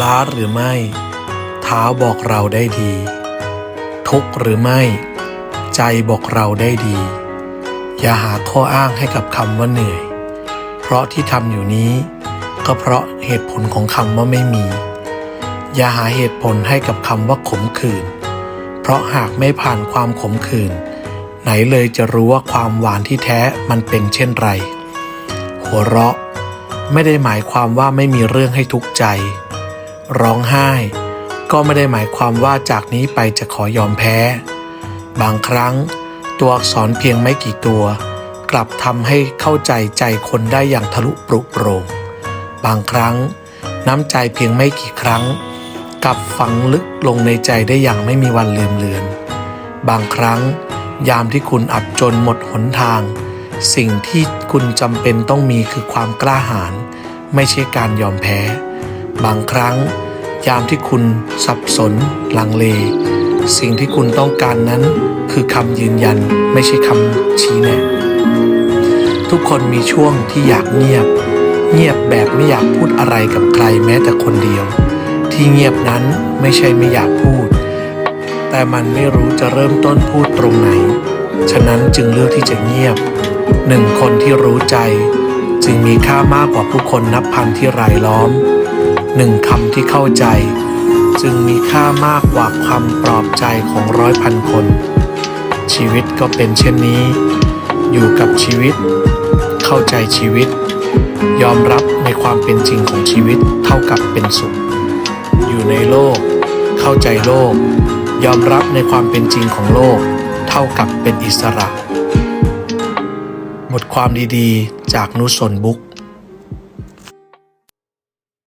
ล้าหรือไม่ เท้าบอกเราได้ดี ทุกหรือไม่ ใจบอกเราได้ดี อย่าหาข้ออ้างให้กับคำว่าเหนื่อย เพราะที่ทำอยู่นี้ ก็เพราะเหตุผลของคำว่าไม่มี อย่าหาเหตุผลให้กับคำว่าขมขื่นเพราะหากไม่ผ่านความขมขื่นไหนเลยจะรู้ว่าความหวานที่แท้มันเป็นเช่นไร หัวเราะ ไม่ได้หมายความว่าไม่มีเรื่องให้ทุกข์ใจ ร้องไห้ ก็ไม่ได้หมายความว่าจากนี้ไปจะขอยอมแพ้ บางครั้งตัวอักษรเพียงไม่กี่ตัว กลับทำให้เข้าใจใจคนได้อย่างทะลุปรุโปร่งบางครั้งน้ำใจเพียงไม่กี่ครั้งกลับฝังลึกลงในใจได้อย่างไม่มีวันลืมเลือน บางครั้ง ยามที่คุณอับจนหมดหนทาง สิ่งที่คุณจำเป็นต้องมีคือความกล้าหาญไม่ใช่การยอมแพ้ บางครั้ง ยามที่คุณสับสน ลังเล สิ่งที่คุณต้องการนั้น คือคำยืนยันไม่ใช่คำชี้แนะทุกคนมีช่วงที่อยากเงียบ เงียบแบบไม่อยากพูดอะไรกับใครแม้แต่คนเดียว ที่เงียบนั้นไม่ใช่ไม่อยากพูด แต่มันไม่รู้จะเริ่มต้นพูดตรงไหน ฉะนั้นจึงเลือกที่จะเงียบหนึ่งคนที่รู้ใจ จึงมีค่ามากกว่าผู้คนนับพันที่รายล้อม หนึ่งคำที่เข้าใจ จึงมีค่ามากกว่าคำปลอบใจของร้อยพันคน ชีวิตก็เป็นเช่นนี้ อยู่กับชีวิต เข้าใจชีวิต ยอมรับในความเป็นจริงของชีวิตเท่ากับเป็นสุข อยู่ในโลก เข้าใจโลก ยอมรับในความเป็นจริงของโลก เท่ากับเป็นอิสระ บทความดีๆ จากนุสนบุ๊ก